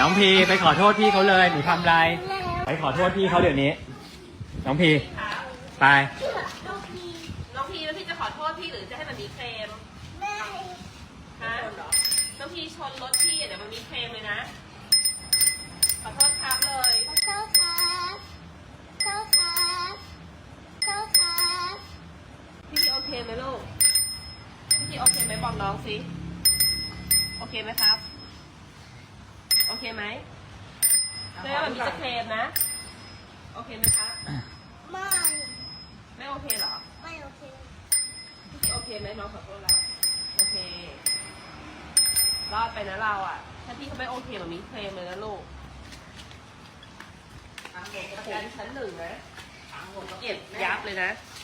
น้องพีไปขอโทษพี่เขาเลยหนูทำอะไร ไปขอโทษพี่เขาเดี๋ยวนี้ น้องพีครับไป น้องพีแล้วพี่จะขอโทษพี่หรือจะให้มันมีเคลมฮะน้องพีชนรถพี่เดี๋ยวมันมีเคลมเลยนะ ขอโทษครับเลยพี่พีโอเคไหมลูก พี่พีโอเคไหมบอกน้องสิ โอเคไหมครับโอ เคไหมเดี๋ยวมันมีจะเคลมนะ โอเคไหมครับไม่โอเคเหรอพี่พีโอเคไหมน้องขอโทษแล้วโอเค รอดไปนะเราอะ ถ้าพี่เขาไม่โอเคมันมีเคลมเลยนะลูกโอ้โหชั้นหนึ่งนะเก็บยับเลยนะเว้ย